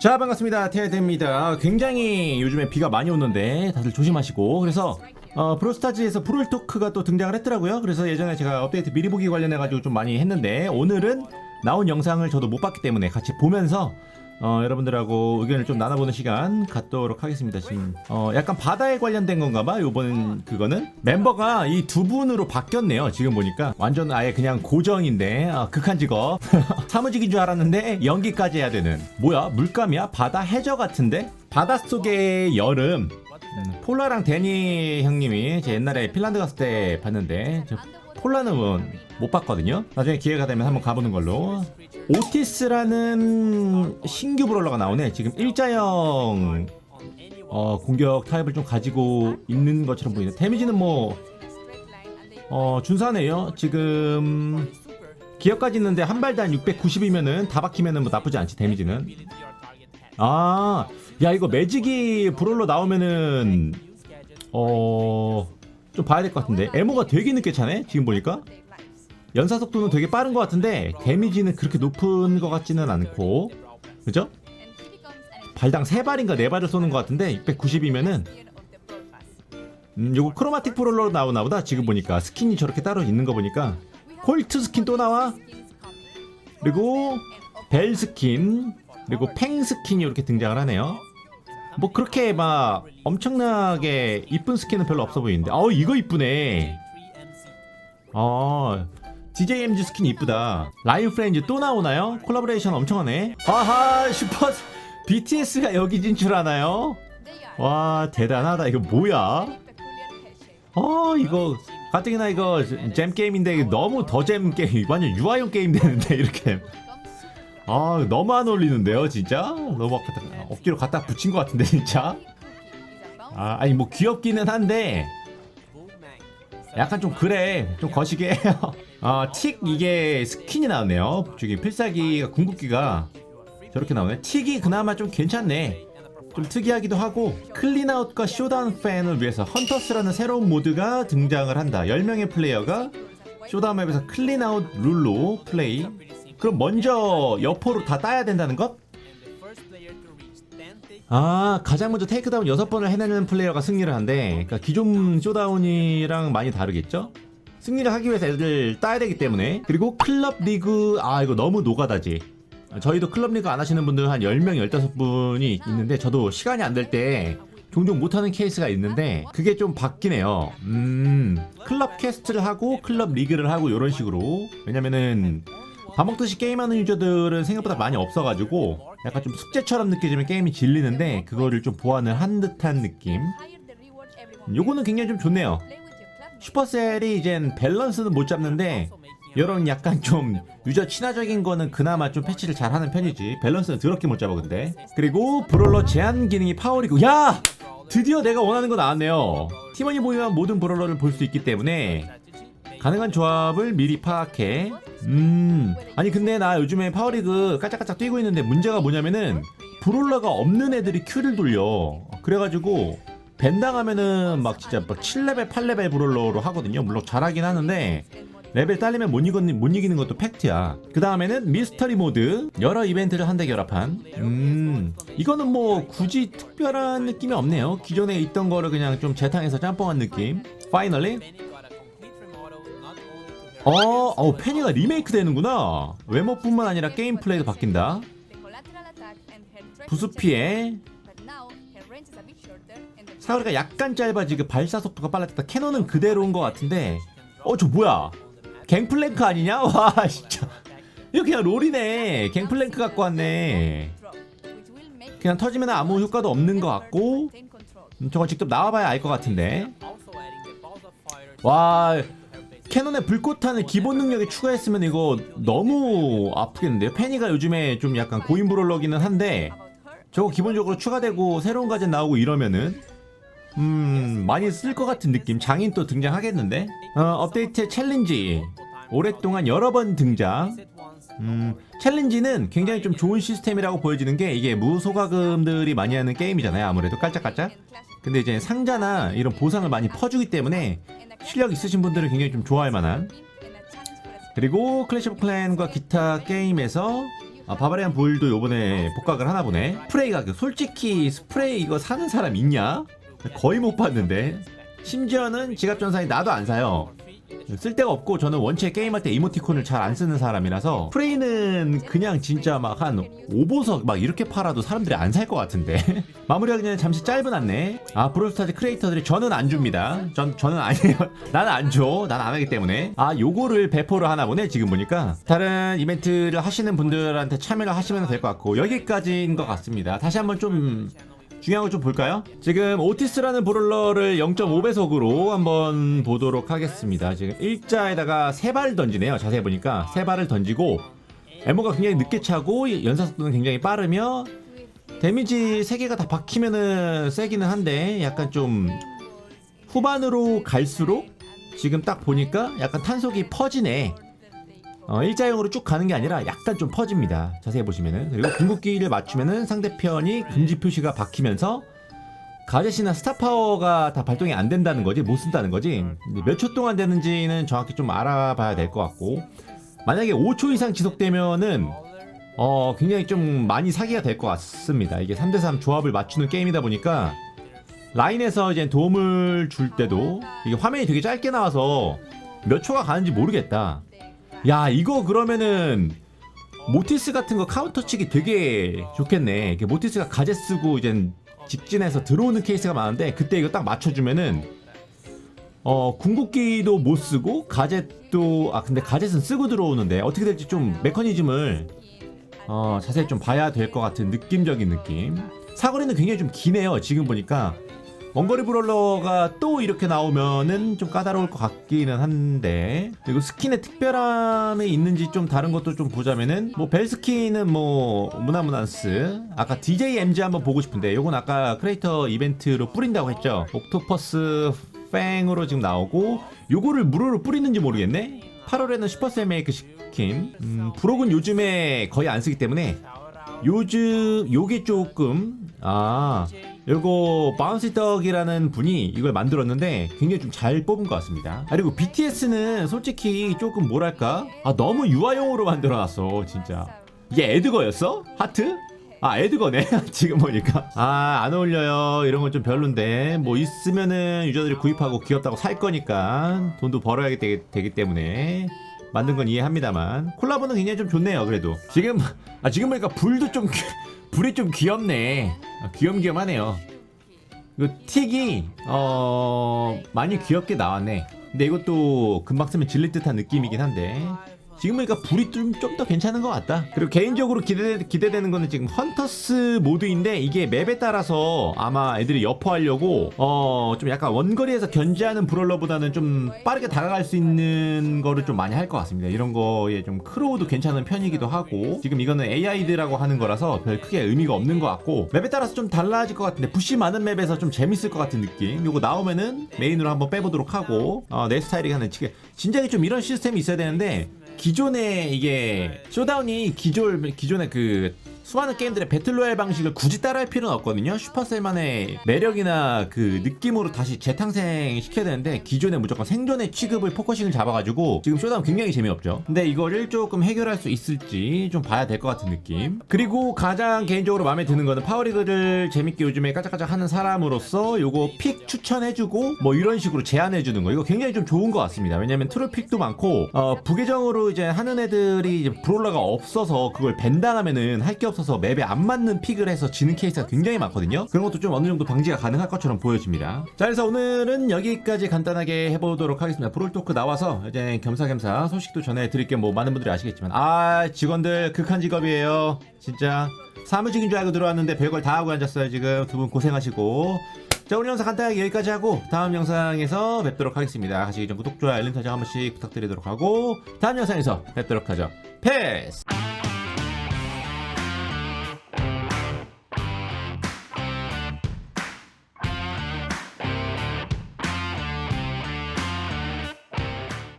자 반갑습니다. 테드입니다. 굉장히 요즘에 비가 많이 오는데 다들 조심하시고. 그래서 어, 브로스타즈에서 브롤토크가 또 등장을 했더라고요. 그래서 예전에 제가 업데이트 미리 보기 관련해 가지고 좀 많이 했는데 오늘은 나온 영상을 저도 못 봤기 때문에 같이 보면서 어, 여러분들하고 의견을 좀 나눠보는 시간 갖도록 하겠습니다 지금. 어, 약간 바다에 관련된 건가 봐 요번 그거는? 멤버가 이 두 분으로 바뀌었네요 지금 보니까. 완전 아예 그냥 고정인데 아, 극한 직업. 사무직인 줄 알았는데 연기까지 해야 되는. 뭐야 물감이야? 바다 해저 같은데? 바닷속의 여름 음, 폴라랑 데니 형님이 제 옛날에 핀란드 갔을 때 봤는데 저 폴라는 못 봤거든요. 나중에 기회가 되면 한번 가보는 걸로. 오티스라는 신규 브롤러가 나오네. 지금 일자형 어, 공격 타입을 좀 가지고 있는 것처럼 보이네. 데미지는 뭐 어, 준사네요. 지금 기어까지 있는데 한 발당 690이면은 다 박히면은 뭐 나쁘지 않지 데미지는. 아, 야 이거 매직이 브롤러 나오면은 어. 좀 봐야 될 것 같은데. 에모가 되게 늦게 차네 지금 보니까. 연사 속도는 되게 빠른 것 같은데 데미지는 그렇게 높은 것 같지는 않고. 그죠? 발당 3발인가 4발을 쏘는 것 같은데 690이면은. 음, 요거 크로마틱 브롤러로 나오나 보다 지금 보니까. 스킨이 저렇게 따로 있는 거 보니까. 콜트 스킨 또 나와. 그리고 벨 스킨 그리고 팽 스킨이 이렇게 등장을 하네요. 뭐 그렇게 막 엄청나게 이쁜 스킨은 별로 없어 보이는데. 어 이거 이쁘네. 어 DJMG 스킨 이쁘다. 라인 프렌즈 또 나오나요? 콜라보레이션 엄청 하네. 아하 슈퍼 BTS가 여기 진출하나요? 와 대단하다. 이거 뭐야? 어 이거 가뜩이나 이거 잼 게임인데 너무 더 잼 게임 완전 유아용 게임 되는데 이렇게 아 너무 안 어울리는데요 진짜? 너무 갖다, 억지로 갖다 붙인 것 같은데 진짜? 아 아니 뭐 귀엽기는 한데 약간 좀 그래. 좀 거시게 해요. 아틱 이게 스킨이 나왔네요. 저기 필살기가 궁극기가 저렇게 나오네. 틱이 그나마 좀 괜찮네. 좀 특이하기도 하고 클린아웃과 쇼다운 팬을 위해서 헌터스라는 새로운 모드가 등장을 한다. 10명의 플레이어가 쇼다운 맵에서 클린아웃 룰로 플레이 그럼 먼저 여포로 다 따야 된다는 것? 아 가장 먼저 테이크다운 6번을 해내는 플레이어가 승리를 한대. 그러니까 기존 쇼다운이랑 많이 다르겠죠? 승리를 하기 위해서 애들 따야 되기 때문에. 그리고 클럽 리그 아 이거 너무 노가다지. 저희도 클럽 리그 안 하시는 분들 한 10명 15분이 있는데 저도 시간이 안 될 때 종종 못하는 케이스가 있는데 그게 좀 바뀌네요. 음 클럽 캐스트를 하고 클럽 리그를 하고 이런 식으로. 왜냐면은 밥 먹듯이 게임하는 유저들은 생각보다 많이 없어가지고 약간 좀 숙제처럼 느껴지면 게임이 질리는데 그거를 좀 보완을 한 듯한 느낌. 요거는 굉장히 좀 좋네요. 슈퍼셀이 이젠 밸런스는 못 잡는데 이런 약간 좀 유저 친화적인 거는 그나마 좀 패치를 잘 하는 편이지. 밸런스는 더럽게 못 잡아 근데. 그리고 브롤러 제한 기능이 파워리고 야! 드디어 내가 원하는 거 나왔네요. 팀원이 보유한 모든 브롤러를 볼 수 있기 때문에 가능한 조합을 미리 파악해. 음. 아니 근데 나 요즘에 파워리그 깔짝깔짝 뛰고 있는데 문제가 뭐냐면은 브롤러가 없는 애들이 큐를 돌려. 그래가지고 벤당하면은 막 진짜 막 7레벨, 8레벨 브롤러로 하거든요. 물론 잘하긴 하는데 레벨 딸리면 못 이기는, 못 이기는 것도 팩트야. 그 다음에는 미스터리 모드. 여러 이벤트를 한데 결합한. 음. 이거는 뭐 굳이 특별한 느낌이 없네요. 기존에 있던 거를 그냥 좀 재탕해서 짬뽕한 느낌. 파이널리 어, 어, 페니가 리메이크 되는구나. 외모뿐만 아니라 게임 플레이도 바뀐다. 부수 피해. 사거리가 약간 짧아지고 발사 속도가 빨라졌다. 캐논은 그대로인 것 같은데. 어, 저 뭐야? 갱플랭크 아니냐? 와, 진짜. 이거 그냥 롤이네. 갱플랭크 갖고 왔네. 그냥 터지면 아무 효과도 없는 것 같고. 음, 저건 직접 나와봐야 알 것 같은데. 와, 캐논에 불꽃탄을 기본 능력에 추가했으면 이거 너무 아프겠는데요? 페니가 요즘에 좀 약간 고인 브롤러기는 한데 저거 기본적으로 추가되고 새로운 가전 나오고 이러면은 음 많이 쓸 것 같은 느낌. 장인 또 등장하겠는데? 어, 업데이트 챌린지. 오랫동안 여러 번 등장. 음, 챌린지는 굉장히 좀 좋은 시스템이라고 보여지는 게 이게 무소가금들이 많이 하는 게임이잖아요 아무래도. 깔짝깔짝 근데 이제 상자나 이런 보상을 많이 퍼주기 때문에 실력 있으신 분들은 굉장히 좀 좋아할 만한 그리고 클래시 오브 클랜과 기타 게임에서 아, 바바리안 볼도 요번에 복각을 하나 보네. 스프레이가 그 솔직히 스프레이 이거 사는 사람 있냐? 거의 못 봤는데. 심지어는 지갑 전사에 나도 안 사요. 쓸 데가 없고 저는 원체 게임할 때 이모티콘을 잘 안 쓰는 사람이라서 프레이는 그냥 진짜 막 한 5보석 막 이렇게 팔아도 사람들이 안 살 것 같은데. 마무리하기 전에 잠시 짧은 안내. 아 브롤스타즈 크리에이터들이 저는 안 줍니다. 전, 저는 아니에요. 나는 안줘 난 안 하기 때문에. 아 요거를 배포를 하나 보네 지금 보니까. 다른 이벤트를 하시는 분들한테 참여를 하시면 될 것 같고 여기까지인 것 같습니다. 다시 한번 좀 중요한 거좀 볼까요? 지금 오티스라는 브롤러를 0.5배속으로 한번 보도록 하겠습니다. 지금 일자에다가 세발 던지네요. 자세히 보니까 세 발을 던지고 에모가 굉장히 늦게 차고 연사 속도는 굉장히 빠르며 데미지 세 개가 다 박히면은 세기는 한데 약간 좀 후반으로 갈수록 지금 딱 보니까 약간 탄속이 퍼지네. 어, 일자형으로 쭉 가는 게 아니라 약간 좀 퍼집니다. 자세히 보시면은 그리고 궁극기를 맞추면은 상대편이 금지 표시가 박히면서 가젯이나 스타파워가 다 발동이 안 된다는 거지 못 쓴다는 거지 몇 초 동안 되는지는 정확히 좀 알아봐야 될 것 같고 만약에 5초 이상 지속되면은 어 굉장히 좀 많이 사기가 될 것 같습니다. 이게 3대3 조합을 맞추는 게임이다 보니까 라인에서 이제 도움을 줄 때도 이게 화면이 되게 짧게 나와서 몇 초가 가는지 모르겠다. 야 이거 그러면은 모티스 같은 거 카운터 치기 되게 좋겠네. 이게 모티스가 가제 쓰고 이제 직진해서 들어오는 케이스가 많은데 그때 이거 딱 맞춰주면은 어 궁극기도 못 쓰고 가젯도 아 근데 가젯은 쓰고 들어오는데 어떻게 될지 좀 메커니즘을 어 자세히 좀 봐야 될 것 같은 느낌적인 느낌. 사거리는 굉장히 좀 기네요. 지금 보니까 원거리 브롤러가 또 이렇게 나오면은 좀 까다로울 것 같기는 한데 그리고 스킨의 특별함이 있는지 좀 다른 것도 좀 보자면은 뭐 벨 스킨은 뭐 무나무난스. 아까 DJ MG 한번 보고 싶은데 요건 아까 크리에이터 이벤트로 뿌린다고 했죠? 옥토퍼스 팽으로 지금 나오고 요거를 무료로 뿌리는지 모르겠네? 8월에는 슈퍼셀 메이크 스킨 음, 브록은 요즘에 거의 안 쓰기 때문에 요즘 요게 조금 아 요거 바운시 떡이라는 분이 이걸 만들었는데 굉장히 좀 잘 뽑은 것 같습니다. 아, 그리고 BTS는 솔직히 조금 뭐랄까 아 너무 유아용으로 만들어놨어 진짜. 이게 에드거였어? 하트? 아 에드거네 지금 보니까 아 안 어울려요 이런 건 좀 별론데 뭐 있으면은 유저들이 구입하고 귀엽다고 살 거니까 돈도 벌어야 되기, 되기 때문에 만든 건 이해합니다만 콜라보는 굉장히 좀 좋네요 그래도. 지금 아 지금 보니까 불도 좀 귀- 불이 좀 귀엽네. 아, 귀염귀염하네요. 이거 틱이 어 많이 귀엽게 나왔네. 근데 이것도 금방 쓰면 질릴 듯한 느낌이긴 한데 지금 보니까 불이 좀 좀 더 괜찮은 것 같다. 그리고 개인적으로 기대 기대되는 거는 지금 헌터스 모드인데 이게 맵에 따라서 아마 애들이 여포하려고 어 좀 약간 원거리에서 견제하는 브롤러보다는 좀 빠르게 다가갈 수 있는 거를 좀 많이 할 것 같습니다. 이런 거에 좀 크로우도 괜찮은 편이기도 하고 지금 이거는 AI드라고 하는 거라서 별 크게 의미가 없는 것 같고 맵에 따라서 좀 달라질 것 같은데 부시 많은 맵에서 좀 재밌을 것 같은 느낌. 요거 나오면은 메인으로 한번 빼보도록 하고 어, 내 스타일이 하는 치게 진작에 좀 이런 시스템이 있어야 되는데 기존에 이게 쇼다운이 기존 기존의 그 수많은 게임들의 배틀로얄 방식을 굳이 따라할 필요는 없거든요. 슈퍼셀만의 매력이나 그 느낌으로 다시 재탄생 시켜야 되는데 기존에 무조건 생존의 취급을 포커싱을 잡아가지고 지금 쇼다운 굉장히 재미없죠. 근데 이거를 조금 해결할 수 있을지 좀 봐야 될 것 같은 느낌. 그리고 가장 개인적으로 마음에 드는 거는 파워리그를 재밌게 요즘에 까짝까짝 하는 사람으로서 요거 픽 추천해주고 뭐 이런 식으로 제안해주는 거 이거 굉장히 좀 좋은 것 같습니다. 왜냐면 트롤 픽도 많고 어, 부계정으로 이제 하는 애들이 이제 브롤러가 없어서 그걸 밴당하면은 할 게 없어 서 맵에 안 맞는 픽을 해서 지는 케이스가 굉장히 많거든요. 그런 것도 좀 어느 정도 방지가 가능할 것처럼 보여집니다. 자, 그래서 오늘은 여기까지 간단하게 해보도록 하겠습니다. 브롤 토크 나와서 이제 겸사겸사 소식도 전해드릴게요. 뭐 많은 분들이 아시겠지만 아 직원들 극한 직업이에요. 진짜 사무직인 줄 알고 들어왔는데 별걸 다 하고 앉았어요. 지금 두 분 고생하시고. 자 오늘 영상 간단하게 여기까지 하고 다음 영상에서 뵙도록 하겠습니다. 가시기 전 구독, 좋아요, 알림 설정 한 번씩 부탁드리도록 하고 다음 영상에서 뵙도록 하죠. 패스!